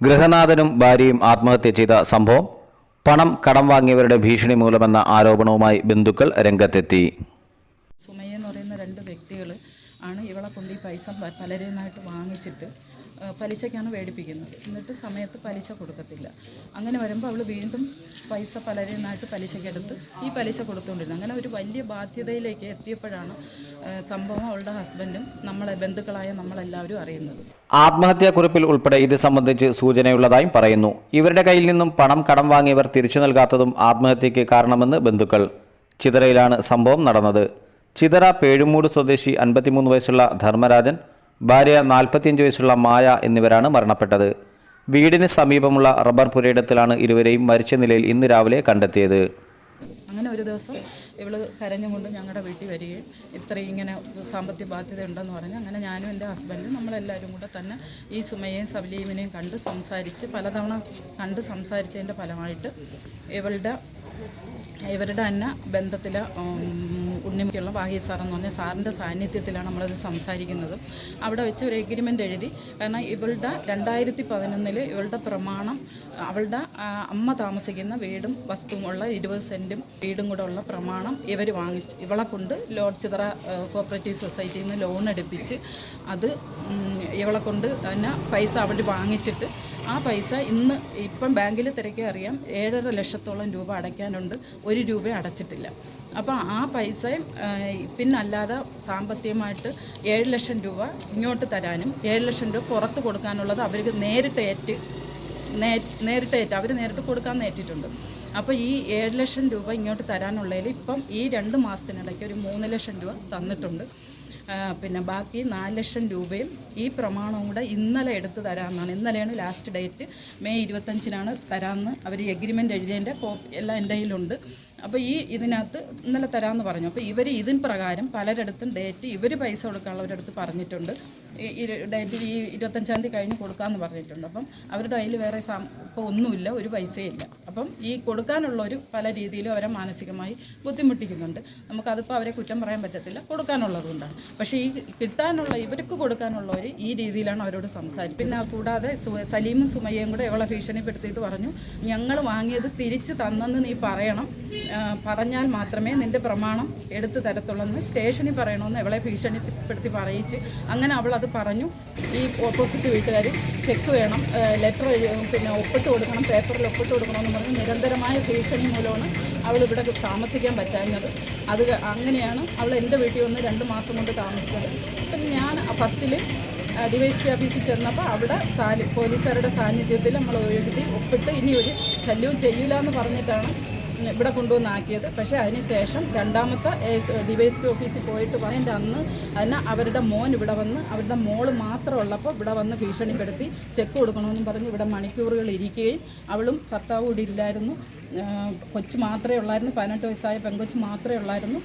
ഗൃഹനാഥനും ഭാര്യയും ആത്മഹത്യ ചെയ്ത സംഭവം പണം കടം വാങ്ങിയവരുടെ ഭീഷണി മൂലമെന്ന ആരോപണവുമായി ബന്ധുക്കൾ രംഗത്തെത്തി. സുമയ എന്ന് പറയുന്ന രണ്ട് വ്യക്തികൾ ആണ് ഇവളെ കൊണ്ട് ഈ പൈസ പലരുന്നായിട്ട് വാങ്ങിച്ചിട്ട് പലിശയ്ക്കാണ് മേടിപ്പിക്കുന്നത് എന്നിട്ട് സമയത്ത് പലിശ കൊടുക്കത്തില്ല. അങ്ങനെ വരുമ്പോൾ അവൾ വീണ്ടും പൈസ പലരിൽ നിന്നായിട്ട് പലിശയ്ക്കെടുത്ത് ഈ പലിശ കൊടുത്തുകൊണ്ടിരുന്നു അങ്ങനെ ഒരു വലിയ ബാധ്യതയിലേക്ക് എത്തിയപ്പോഴാണ് സംഭവം അവളുടെ ഹസ്ബൻഡും നമ്മളെ ബന്ധുക്കളായ നമ്മളെല്ലാവരും അറിയുന്നത്. ആത്മഹത്യാക്കുറിപ്പിൽ ഉൾപ്പെടെ ഇത് സംബന്ധിച്ച് സൂചനയുള്ളതായും പറയുന്നു. ഇവരുടെ കയ്യിൽ നിന്നും പണം കടം വാങ്ങിയവർ തിരിച്ചു നൽകാത്തതും ആത്മഹത്യയ്ക്ക് കാരണമെന്ന് ബന്ധുക്കൾ. ചിതറയിലാണ് സംഭവം നടന്നത്. ചിതറ പേഴുമൂട് സ്വദേശി അൻപത്തിമൂന്ന് വയസ്സുള്ള ധർമ്മരാജൻ ഭാര്യ നാൽപ്പത്തിയഞ്ച് വയസ്സുള്ള മായ എന്നിവരാണ് മരണപ്പെട്ടത്. വീടിന് സമീപമുള്ള റബ്ബർ പുരയിടത്തിലാണ് ഇരുവരെയും മരിച്ച നിലയിൽ ഇന്ന് രാവിലെ കണ്ടെത്തിയത്. അങ്ങനെ ഒരു ദിവസം ഇവൾ കരഞ്ഞുകൊണ്ട് ഞങ്ങളുടെ വീട്ടിൽ വരികയും ഇത്രയും ഇങ്ങനെ സാമ്പത്തിക ബാധ്യത ഉണ്ടെന്ന് പറഞ്ഞ് അങ്ങനെ ഞാനും എന്റെ ഹസ്ബൻഡും നമ്മളെല്ലാവരും കൂടെ തന്നെ ഈ സുമയെയും സബലീമിനെയും കണ്ട് സംസാരിച്ച് പലതവണ കണ്ട് സംസാരിച്ചതിന്റെ ഫലമായിട്ട് ഇവളുടെ ഇവരുടെ തന്നെ ബന്ധത്തിൽ ഉണ്ണിമുക്കുള്ള വാഹി സാർ എന്ന് പറഞ്ഞ സാറിന്റെ സാന്നിധ്യത്തിലാണ് നമ്മളത് സംസാരിക്കുന്നത്. അവിടെ വെച്ച് ഒരു എഗ്രിമെന്റ് എഴുതി. കാരണം ഇവളുടെ രണ്ടായിരത്തി പതിനൊന്നിൽ ഇവളുടെ പ്രമാണം അവളുടെ അമ്മ താമസിക്കുന്ന വീടും വസ്തുവുമുള്ള ഇരുപത് സെന്റും വീടും കൂടെ ഉള്ള പ്രമാണം ഇവർ വാങ്ങിച്ച് ഇവളെ കൊണ്ട് ലോഡ് ചിത്ര കോപ്പറേറ്റീവ് സൊസൈറ്റിയിൽ നിന്ന് ലോൺ എടുപ്പിച്ച് അത് ഇവളെ കൊണ്ട് തന്നെ പൈസ അവർ വാങ്ങിച്ചിട്ട് ആ പൈസ ഇന്ന് ഇപ്പം ബാങ്കിൽ തിരക്കി അറിയാം ഏഴര ലക്ഷത്തോളം രൂപ അടയ്ക്കാനുണ്ട്. ഒരു രൂപ അടച്ചിട്ടില്ല. അപ്പോൾ ആ പൈസയും പിന്നെ പിന്നല്ലാതെ സാമ്പത്തികമായിട്ട് ഏഴ് ലക്ഷം രൂപ ഇങ്ങോട്ട് തരാനും ഏഴ് ലക്ഷം രൂപ പുറത്ത് കൊടുക്കാനുള്ളത് അവർക്ക് നേരിട്ട് ഏറ്റ് നേരിട്ട് ഏറ്റ് അവർ നേരിട്ട് കൊടുക്കാൻ ഏറ്റിട്ടുണ്ട്. അപ്പോൾ ഈ ഏഴ് ലക്ഷം രൂപ ഇങ്ങോട്ട് തരാനുള്ളതിൽ ഇപ്പം ഈ രണ്ട് മാസത്തിനിടയ്ക്ക് ഒരു മൂന്ന് ലക്ഷം രൂപ തന്നിട്ടുണ്ട്. പിന്നെ ബാക്കി നാല് ലക്ഷം രൂപയും ഈ പ്രമാണവും കൂടെ ഇന്നലെ എടുത്ത് തരാമെന്നാണ്. ഇന്നലെയാണ് ലാസ്റ്റ് ഡേറ്റ് മെയ് ഇരുപത്തഞ്ചിനാണ് തരാമെന്ന് അവർ എഗ്രിമെന്റ് എഴുതിയതിന്റെ കോപ്പി എല്ലാം എന്റെ കയ്യിലുണ്ട്. അപ്പോൾ ഈ ഇതിനകത്ത് ഇന്നലെ തരാമെന്ന് പറഞ്ഞു. അപ്പോൾ ഇവർ ഇതിൻ പ്രകാരം പലരിടത്തും ഡേറ്റ് ഇവർ പൈസ കൊടുക്കാനുള്ളവരടുത്ത് പറഞ്ഞിട്ടുണ്ട്. ഈ ഡേറ്റ് ഈ ഇരുപത്തഞ്ചാം തീയതി കഴിഞ്ഞ് കൊടുക്കാമെന്ന് പറഞ്ഞിട്ടുണ്ട്. അപ്പം അവരുടെ കയ്യിൽ വേറെ ഇപ്പോൾ ഒന്നുമില്ല ഒരു പൈസയില്ല അപ്പം ഈ കൊടുക്കാനുള്ളവർ പല രീതിയിലും അവരെ മാനസികമായി ബുദ്ധിമുട്ടിക്കുന്നുണ്ട്. നമുക്കതിപ്പോൾ അവരെ കുറ്റം പറയാൻ പറ്റത്തില്ല. കൊടുക്കാനുള്ളത് കൊണ്ടാണ്. പക്ഷേ ഈ കിട്ടാനുള്ള ഇവർക്ക് കൊടുക്കാനുള്ളവർ ഈ രീതിയിലാണ് അവരോട് സംസാരിച്ചത്. പിന്നെ കൂടാതെ സലീമും സുമയ്യയും കൂടെ ഇവളെ ഭീഷണിപ്പെടുത്തിയിട്ട് പറഞ്ഞു ഞങ്ങൾ വാങ്ങിയത് തിരിച്ച് തന്നെന്ന് നീ പറയണം. പറഞ്ഞാൽ മാത്രമേ നിന്റെ പ്രമാണം എടുത്തു തരത്തുള്ളൂ സ്റ്റേഷനിൽ പറയണമെന്ന് ഇവളെ ഭീഷണിപ്പെടുത്തി പറയിച്ച് അങ്ങനെ അവൾ അത് പറഞ്ഞു. ഈ ഓപ്പോസിറ്റ് വീട്ടുകാർ ചെക്ക് വേണം. ലെറ്റർ പിന്നെ ഒപ്പിട്ട് കൊടുക്കണം പേപ്പറിൽ ഒപ്പിട്ട് കൊടുക്കണമെന്ന് പറഞ്ഞ് നിരന്തരമായ ഭീഷണി മൂലമാണ് അവൾ ഇവിടെ താമസിക്കാൻ പറ്റാഞ്ഞത്. അത് അങ്ങനെയാണ് അവൾ എന്റെ വീട്ടിൽ വന്ന് രണ്ട് മാസം കൊണ്ട് താമസിച്ചത്. അപ്പം ഞാൻ ഫസ്റ്റിൽ ഡിവൈസ് പി ഓഫീസിൽ ചെന്നപ്പോൾ അവിടെ സാലി പോലീസുകാരുടെ സാന്നിധ്യത്തിൽ നമ്മൾ എഴുതി ഒപ്പിട്ട് ഇനി ഒരു ശല്യവും ചെയ്യില്ല എന്ന് പറഞ്ഞിട്ടാണ് ഇവിടെ കൊണ്ടുവന്നാക്കിയത്. പക്ഷേ അതിനുശേഷം രണ്ടാമത്തെ ഡിവൈസ് പി ഓഫീസിൽ പോയിട്ട് പറഞ്ഞതിന്റെ അന്ന് അതിന് അവരുടെ മോൻ ഇവിടെ വന്ന് അവരുടെ മോൾ മാത്രമുള്ളപ്പോൾ ഇവിടെ വന്ന് ഭീഷണിപ്പെടുത്തി ചെക്ക് കൊടുക്കണമെന്നും പറഞ്ഞ് ഇവിടെ മണിക്കൂറുകൾ ഇരിക്കുകയും അവളും ഭർത്താവ് കൂടി ഇല്ലായിരുന്നു. കൊച്ചു മാത്രമേ ഉള്ളായിരുന്നു. പതിനെട്ട് വയസ്സായ പെങ്കൊച്ച് മാത്രമേ ഉള്ളായിരുന്നു.